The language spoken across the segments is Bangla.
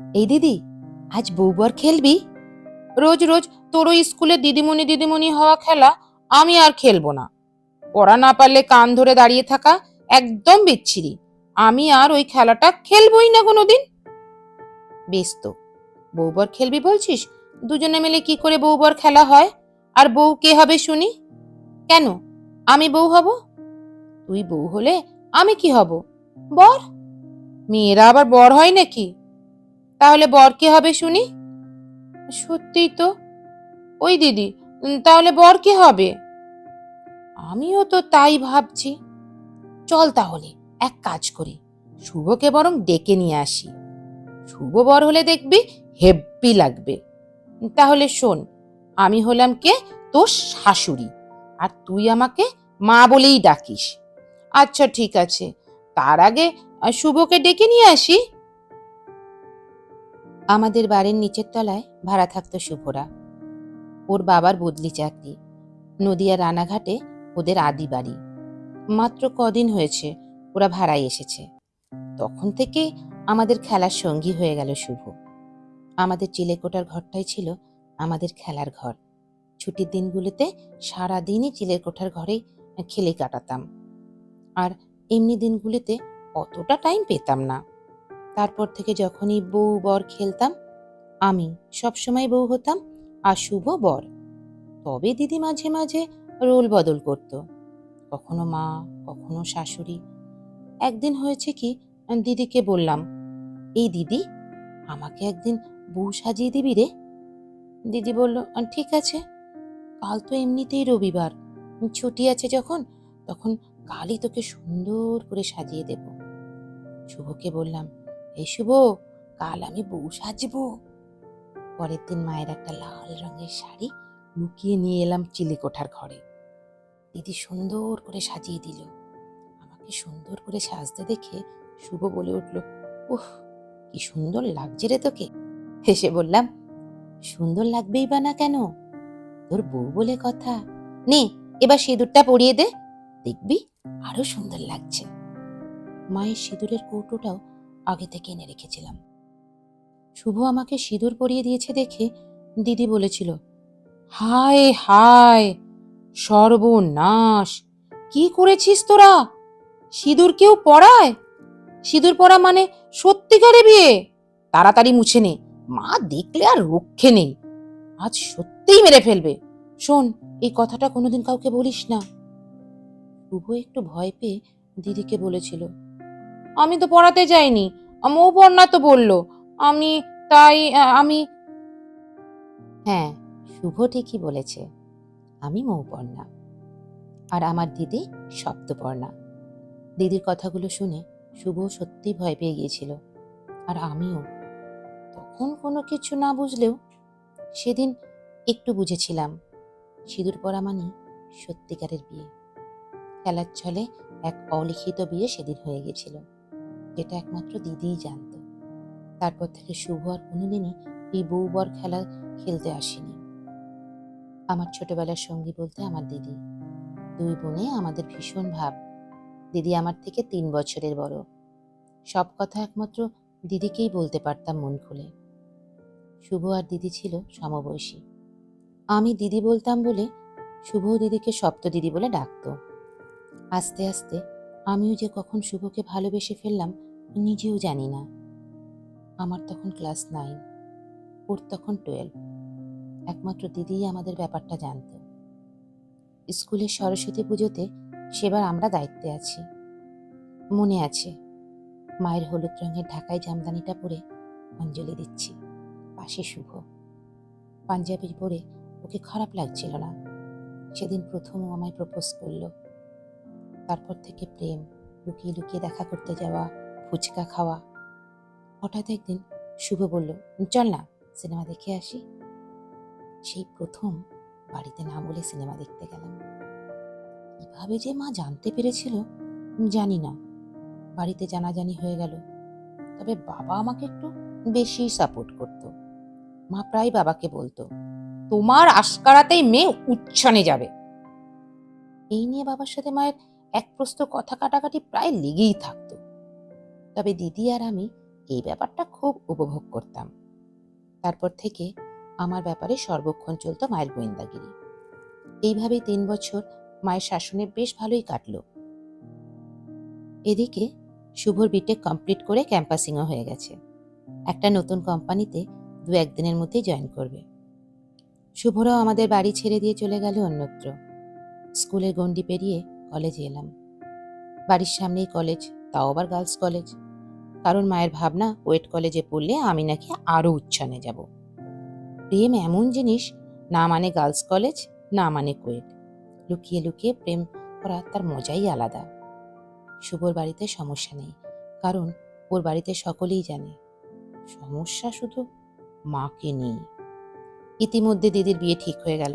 এই দিদি, আজ বউবর খেলবি? রোজ রোজ তোর ওই স্কুলে দিদিমণি দিদিমণি হওয়া খেলা আমি আর খেলব না। পড়া না পারলে কান ধরে দাঁড়িয়ে থাকা একদম বিচ্ছিরি। আমি আর ওই খেলাটা খেলবই না কোনোদিন। বেশ তো, বউবর খেলবি বলছিস? দুজনে মিলে কি করে বউবর খেলা হয়? আর বউ কে হবে শুনি? কেন? আমি বউ হব? তুই বউ হলে আমি কি হব? বর? মেয়েরা আবার বর হয় নাকি? তাহলে বর কে হবে শুনি? সত্যিই তো। ওই দিদি তাহলে বর কে হবে? আমিও তো তাই ভাবছি। চল তাহলে, এক কাজ করি। শুভকে বরং ডেকে নিয়ে আসি। শুভ বর হলে দেখবি হেব্বি লাগবে। তাহলে শোন, আমি হলাম কে? তোর শাশুড়ি। আর তুই আমাকে মা বলেই ডাকিস। আচ্ছা ঠিক আছে। তার আগে শুভকে ডেকে নিয়ে আসি। আমাদের বাড়ির নিচের তলায় ভাড়া থাকতো শুভরা ওর বাবার বদলি চাকরি, নদিয়া রানাঘাটে ওদের আদি বাড়ি। মাত্র কদিন হয়েছে ওরা ভাড়ায় এসেছে। তখন থেকে আমাদের খেলার সঙ্গী হয়ে গেল শুভ। আমাদের চিলেকোটার ঘরটাই ছিল আমাদের খেলার ঘর। ছুটির দিনগুলোতে সারাদিনই চিলের কোঠার ঘরেই খেলে কাটাতাম। আর এমনি দিনগুলিতে অতটা টাইম পেতাম না। তারপর থেকে যখনই বউ বর খেলতাম, আমি সবসময় বউ হতাম আর শুভ বর। তবে দিদি মাঝে মাঝে রোল বদল করত। কখনো মা, কখনো শাশুড়ি। একদিন হয়েছে কি, দিদিকে বললাম, এই দিদি, আমাকে একদিন বউ সাজিয়ে দিবি রে? দিদি বলল, ঠিক আছে। কাল তো এমনিতেই রবিবার। ছুটি আছে যখন, তখন কালই তোকে সুন্দর করে সাজিয়ে দেব। শুভকে বললাম এই শুভ কাল আমি বউ সাজবো। পরের দিন মায়ের একটা লাল রঙের শাড়ি লুকিয়ে নিয়ে এলাম চিলেকোঠার ঘরে। দিদি সুন্দর করে সাজিয়ে দিল। আমাকে সুন্দর করে সাজতে দেখে শুভ বলে উঠল, উফ, কি সুন্দর লাগছে রে তোকে। হেসে বললাম, সুন্দর লাগবেই বা না কেন? তোর বউ বলে কথা। নে, এবার সিঁদুরটা পরিয়ে দে, দেখবি আরও সুন্দর লাগছে। মায়ের সিঁদুরের কৌটোটাও আগে থেকে এনে রেখেছিলাম। শুভ আমাকে সিঁদুর পরিয়ে দিয়েছে দেখে দিদি বলেছিল, হায় হায়, সর্বনাশ! কি করেছিস তোরা? সিঁদুর কেউ পড়ায় সিঁদুর পরা মানে সত্যিকারে বিয়ে? তাড়াতাড়ি মুছে নে। মা দেখলে আর রক্ষে নেই। আজ সত্যিই মেরে ফেলবে। শোন, এই কথাটা কোনোদিন কাউকে বলিস না। শুভ একটু ভয় পেয়ে দিদিকে বলেছিল আমি তো পড়াতে যাইনি। আমও পড়না তো বলল। আমি তাই আমি হ্যাঁ শুভ ঠিকই বলেছে। আমি মৌপর্ণা আর আমার দিদি সপ্তপর্ণা দিদির কথাগুলো শুনে শুভ সত্যি ভয় পেয়ে গিয়েছিল। আর আমিও। তখন কোনো কিছু না বুঝলেও সেদিন একটু বুঝেছিলাম। সিঁদুর পরা মানে সত্যিকারের বিয়ে। খেলার ছলে এক অলিখিত বিয়ে সেদিন হয়ে গেছিল যেটা একমাত্র দিদিই জানতো। তারপর থেকে শুভ আর কোনোদিনই এই বউ বর খেলা খেলতে আসেনি। আমার ছোটবেলার সঙ্গী বলতে আমার দিদি। দুই বোনে আমাদের ভীষণ ভাব। দিদি আমার থেকে তিন বছরের বড়। সব কথা একমাত্র দিদিকেই বলতে পারতাম মন খুলে। শুভ আর দিদি ছিল সমবয়সী। আমি দিদি বলতাম বলে শুভ দিদিকে সপ্ত দিদি বলে ডাকতো। আস্তে আস্তে আমিও যে কখন শুভকে ভালোবেসে ফেললাম, নিজেও জানি না। আমার তখন ক্লাস নাইন, ওর তখন টুয়েলভ। একমাত্র দিদিই আমাদের ব্যাপারটা জানতো স্কুলের সরস্বতী পুজোতে সেবার আমরা দায়িত্বে আছি। মনে আছে, মায়ের হলুদ রঙের ঢাকায় জামদানিটা পরে অঞ্জলি দিচ্ছি, পাশে শুভ। পাঞ্জাবি পরে ওকে খারাপ লাগছিল না। সেদিন প্রথম ও আমায় প্রপোজ করল। তারপর থেকে প্রেম, লুকিয়ে লুকিয়ে দেখা করতে যাওয়া, ফুচকা খাওয়া। হঠাৎ একদিন শুভ বলল, চল না, সিনেমা দেখে আসি। সেই প্রথম বাড়িতে না বলে সিনেমা দেখতে গেলাম। কীভাবে যে মা জানতে পেরেছিল, জানি না। বাড়িতে জানাজানি হয়ে গেল। তবে বাবা আমাকে একটু বেশি সাপোর্ট করত। মা প্রায় বাবাকে বলতো, তোমার আশকারাতেই মেয়ে উচ্ছনে যাবে। এই নিয়ে বাবার সাথে মায়ের এক প্রস্ত কথা কাটাকাটি প্রায় লেগেই থাকতো। তবে দিদি আর আমি এই ব্যাপারটা খুব উপভোগ করতাম। তারপর থেকে আমার ব্যাপারে সর্বক্ষণ চলতো মায়ের গোয়েন্দাগিরি। এইভাবেই তিন বছর মায়ের শাসনে বেশ ভালোই কাটল। এদিকে শুভর বিটেক কমপ্লিট করে ক্যাম্পাসিংও হয়ে গেছে। একটা নতুন কোম্পানিতে দু একদিনের মধ্যেই জয়েন করবে। শুভরাও আমাদের বাড়ি ছেড়ে দিয়ে চলে গেল অন্যত্র। স্কুলের গণ্ডি পেরিয়ে কলেজে এলাম। বাড়ির সামনেই কলেজ তাও আবার গার্লস কলেজ কারণ মায়ের ভাবনা ওয়েট কলেজে পড়লে আমি নাকি আরও উচ্ছানে যাব। প্রেম এমন জিনিস, না মানে গার্লস কলেজ না মানে কোয়েট লুকিয়ে লুকিয়ে প্রেম করা তার মজাই আলাদা। শুভর বাড়িতে সমস্যা নেই, কারণ ওর বাড়িতে সকলেই জানে। সমস্যা শুধু মাকে নিয়ে ইতিমধ্যে দিদির বিয়ে ঠিক হয়ে গেল।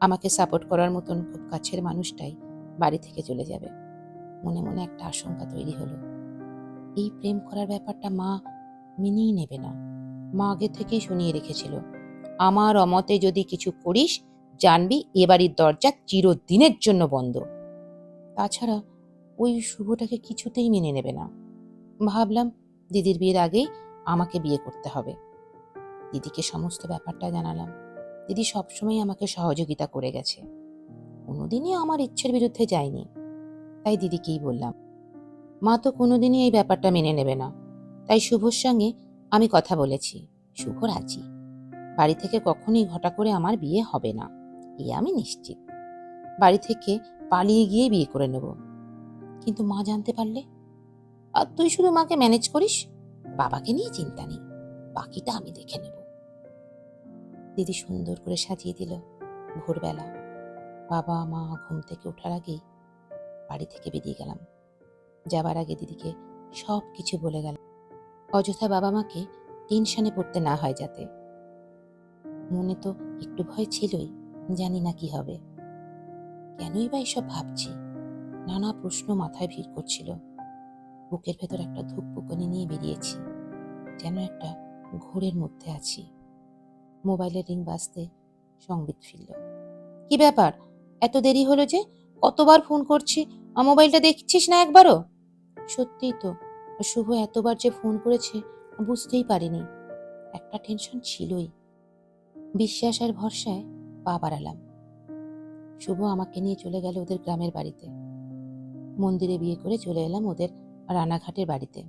আমাকে সাপোর্ট করার মতন খুব কাছের মানুষটাই বাড়ি থেকে চলে যাবে। মনে মনে একটা আশঙ্কা তৈরি হলো। এই প্রেম করার ব্যাপারটা মা মেনেই নেবে না। মা আগে থেকেই শুনিয়ে রেখেছিল, আমার অমতে যদি কিছু করিস, জানবি এ বাড়ির দরজা চিরদিনের জন্য বন্ধ। তাছাড়া ওই শুভটাকে কিছুতেই মেনে নেবে না। ভাবলাম দিদির বিয়ের আগেই আমাকে বিয়ে করতে হবে। দিদিকে সমস্ত ব্যাপারটা জানালাম। দিদি সবসময় আমাকে সহযোগিতা করে গেছে। কোনোদিনই আমার ইচ্ছের বিরুদ্ধে যায়নি। তাই দিদিকেই বললাম, মা তো কোনোদিনই এই ব্যাপারটা মেনে নেবে না। তাই শুভর সঙ্গে আমি কথা বলেছি। শুভ রাজি। বাড়ি থেকে কখনোই ঘটা করে আমার বিয়ে হবে না। এ আমি নিশ্চিত। বাড়ি থেকে পালিয়ে গিয়ে বিয়ে করে নেব। কিন্তু মা জানতে পারলে? আর তুই শুধু মাকে ম্যানেজ করিস? বাবাকে নিয়ে চিন্তা নেই। বাকিটা আমি দেখে নেব। দিদি সুন্দর করে সাজিয়ে দিল ভোরবেলা। বাবা মা ঘুম থেকে ওঠার আগেই বাড়ি থেকে বেরিয়ে গেলাম। যাবার আগে দিদিকে সব কিছু বলে গেল অযথা বাবা মাকে টেনশনে পড়তে না হয় যাতে। মনে তো একটু ভয় ছিলই, জানি না কি হবে। কেনই বা এসব ভাবছি? নানা প্রশ্ন মাথায় ভিড় করছিল। বুকের ভেতর একটা ধূপ ধূপপুকনি নিয়ে বেরিয়েছি। যেন একটা ঘোরের মধ্যে আছি। মোবাইলের রিং বাজতে সংবিত ফিরল। কি ব্যাপার? এত দেরি হলো যে কতবার ফোন করছি? আর মোবাইলটা দেখছিস না একবারও? সত্যিই তো শুভ এতবার যে ফোন করেছে বুঝতেই পারিনি। একটা টেনশন ছিলই। বিশ্বাস আর ভরসায় পা বাড়ালাম। শুভ আমাকে নিয়ে চলে গেল ওদের গ্রামের বাড়িতে। মন্দিরে বিয়ে করে চলে এলাম ওদের রানাঘাটের বাড়িতে।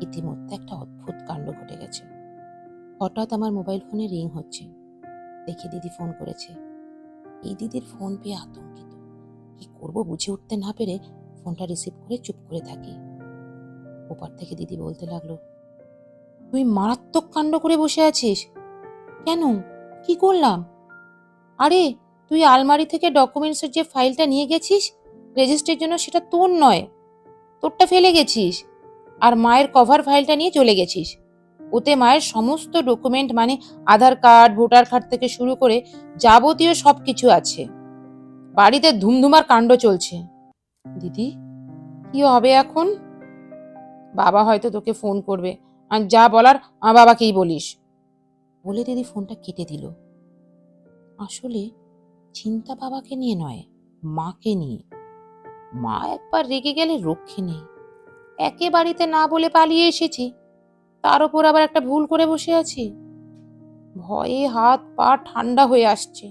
ইতিমধ্যে একটা অদ্ভুত কাণ্ড ঘটে গেছে। হঠাৎ আমার মোবাইল ফোনে রিং হচ্ছে। দেখি দিদি ফোন করেছে। এই দিদির ফোন পেয়ে আতঙ্কিত। কি করব বুঝে উঠতে না পেরে ফোনটা রিসিভ করে চুপ করে থাকি। ওপার থেকে দিদি বলতে লাগল, তুই মারাত্মক কাণ্ড করে বসে আছিস। কেন? কি করলাম? আরে, তুই আলমারি থেকে ডকুমেন্টসের যে ফাইলটা নিয়ে গেছিস রেজিস্ট্রির জন্য সেটা তোর নয়। তোরটা ফেলে গেছিস। আর মায়ের কভার ফাইলটা নিয়ে চলে গেছিস। ওতে মায়ের সমস্ত ডকুমেন্ট মানে আধার কার্ড ভোটার কার্ড থেকে শুরু করে যাবতীয় সব কিছু আছে। বাড়িতে ধুমধুমার কাণ্ড চলছে। দিদি, কি হবে এখন? বাবা হয়তো তোকে ফোন করবে। আর যা বলার আমার বাবাকেই বলিস। বলে দিদি ফোনটা কেটে দিল। আসলে চিন্তা বাবাকে নিয়ে নয়, মাকে নিয়ে। মা একবার রেগে গেলে রক্ষে নেই। একে বাড়িতে না বলে পালিয়ে এসেছি। তার উপর আবার একটা ভুল করে বসে আছি। ভয়ে হাত পা ঠান্ডা হয়ে আসছে।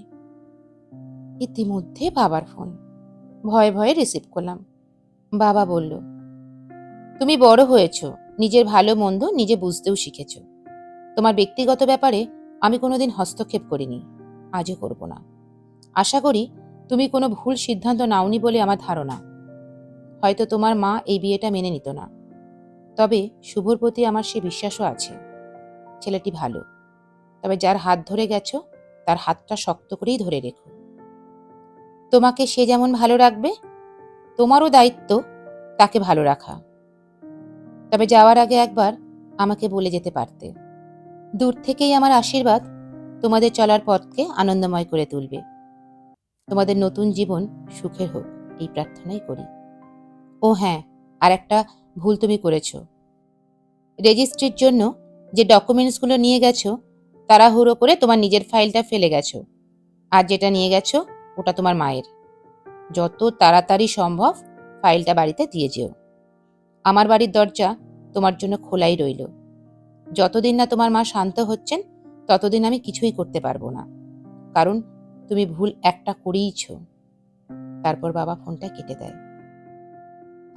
ইতিমধ্যে বাবার ফোন। ভয়ে ভয়ে রিসিভ করলাম। বাবা বলল, তুমি বড় হয়েছ, নিজের ভালো মন্দ নিজে বুঝতেও শিখেছ। তোমার ব্যক্তিগত ব্যাপারে আমি কোনোদিন হস্তক্ষেপ করিনি, আজও করব না। আশা করি তুমি কোনো ভুল সিদ্ধান্ত নাওনি বলে আমার ধারণা। হয়তো তোমার মা এই বিয়েটা মেনে নিত না। তবে শুভর প্রতি আমার সে বিশ্বাসও আছে। ছেলেটি ভালো। তবে যার হাত ধরে গেছ, তার হাতটা শক্ত করেই ধরে রেখো। তোমাকে সে যেমন ভালো রাখবে, তোমারও দায়িত্ব তাকে ভালো রাখা। তবে যাওয়ার আগে একবার আমাকে বলে যেতে পারতে। দূর থেকেই আমার আশীর্বাদ তোমাদের চলার পথকে আনন্দময় করে তুলবে। তোমাদের নতুন জীবন সুখের হোক, এই প্রার্থনাই করি। ও হ্যাঁ আর একটা ভুল তুমি করেছ। রেজিস্ট্রির জন্য যে ডকুমেন্টসগুলো নিয়ে গেছো, তাড়াহুড়ো করে তোমার নিজের ফাইলটা ফেলে গেছো। আর যেটা নিয়ে গেছো, ওটা তোমার মায়ের। যত তাড়াতাড়ি সম্ভব ফাইলটা বাড়িতে দিয়ে যেও। আমার বাড়ির দরজা তোমার জন্য খোলাই রইল। যতদিন না তোমার মা শান্ত হচ্ছেন, ততদিন আমি কিছুই করতে পারব না। কারণ তুমি ভুল একটা করেইছ। তারপর বাবা ফোনটা কেটে দেয়।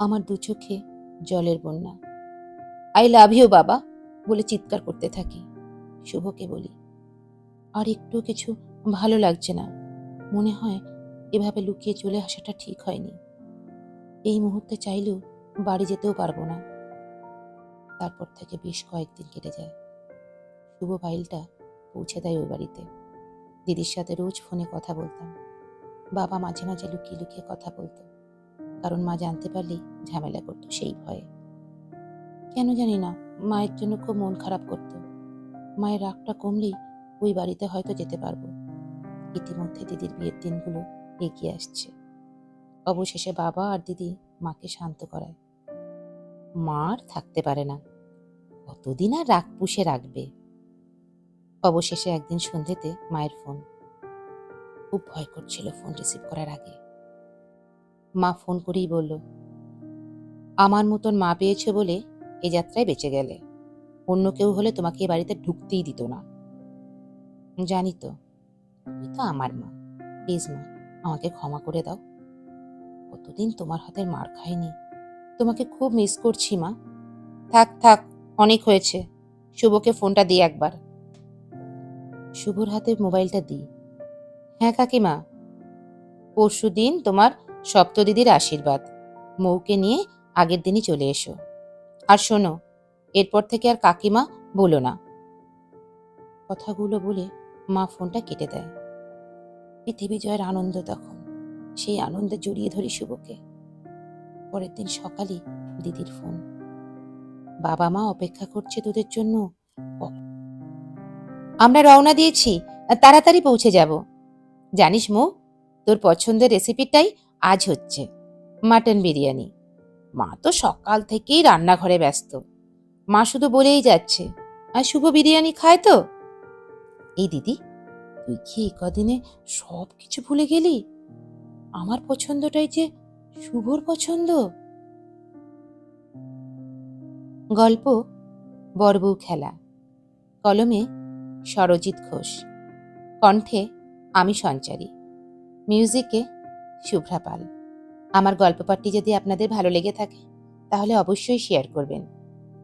আমার দু চোখে জলের বন্যা। আই লাভ ইউ বাবা, বলে চিৎকার করতে থাকি। শুভকে বলি, আর একটু কিছু ভালো লাগছে না। মনে হয় এভাবে লুকিয়ে চলে আসাটা ঠিক হয়নি। এই মুহূর্তে চাইলেও বাড়ি যেতেও পারব না। তারপর থেকে বেশ কয়েকদিন কেটে যায়। শুভ ফাইলটা পৌঁছে দেয় ওই বাড়িতে। দিদির সাথে রোজ ফোনে কথা বলতাম। বাবা মাঝে মাঝে লুকিয়ে লুকিয়ে কথা বলতো। কারণ মা জানতে পারলেই ঝামেলা করতো সেই ভয়ে। কেন জানি না, মায়ের জন্য খুব মন খারাপ করতো। মায়ের রাগটা কমলেই ওই বাড়িতে হয়তো যেতে পারব। ইতিমধ্যে দিদির বিয়ের দিনগুলো এগিয়ে আসছে। অবশেষে বাবা আর দিদি মাকে শান্ত করায়। মার থাকতে পারে না। কতদিন আর রাগ পুষে রাখবে? অবশেষে একদিন সন্ধ্যেতে মায়ের ফোন। খুব ভয় করছিল ফোন রিসিভ করার আগে। মা ফোন করেই বলল, আমার মতন মা পেয়েছে বলে এ যাত্রায় বেঁচে গেলে। অন্য কেউ হলে তোমাকে এ বাড়িতে ঢুকতেই দিত না। জানি তো, তুমি তো আমার মা। প্লিজ মা, আমাকে ক্ষমা করে দাও। কতদিন তোমার হাতের মার খাইনি। তোমাকে খুব মিস করছি মা। থাক থাক, অনেক হয়েছে। শুভকে ফোনটা দিই একবার। শুভর হাতে মোবাইলটা দিই হ্যাঁ কাকিমা পরশু দিন তোমার সপ্তদিদির আশীর্বাদ। মৌকে নিয়ে আগের দিনই চলে এসো। আর শোনো, এরপর থেকে আর কাকিমা বলো না। কথাগুলো বলে মা ফোনটা কেটে দেয়। পৃথিবী জয়ের আনন্দ তখন, সেই আনন্দে জড়িয়ে ধরি শুভকে। পরের দিন সকালে দিদির ফোন। বাবা মা অপেক্ষা করছে তোদের জন্য। আমরা রওনা দিয়েছি, তাড়াতাড়ি পৌঁছে যাব। জানিস মো, তোর পছন্দের রেসিপিটাই আজ হচ্ছে। মাটন বিরিয়ানি। মা তো সকাল থেকেই রান্নাঘরে ব্যস্ত। মা শুধু বলেই যাচ্ছে, আর শুভ বিরিয়ানি খায় তো? এই দিদি, তুই কি কদিনে সব কিছু ভুলে গেলি? আমার পছন্দটাই যে শুভর পছন্দ? গল্প বরবউ খেলা। কলমে, সরজিৎ ঘোষ। কণ্ঠে, আমি সঞ্চারী। মিউজিকে শুভ্রা পাল। আমার গল্প পাঠটি যদি আপনাদের ভালো লেগে থাকে, তাহলে অবশ্যই শেয়ার করবেন।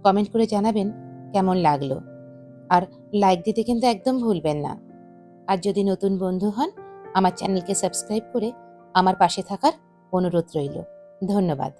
কমেন্ট করে জানাবেন কেমন লাগল। আর লাইক দিতে কিন্তু একদম ভুলবেন না। আর যদি নতুন বন্ধু হন, আমার চ্যানেলকে সাবস্ক্রাইব করে আমার পাশে থাকার অনুরোধ রইল। ধন্যবাদ।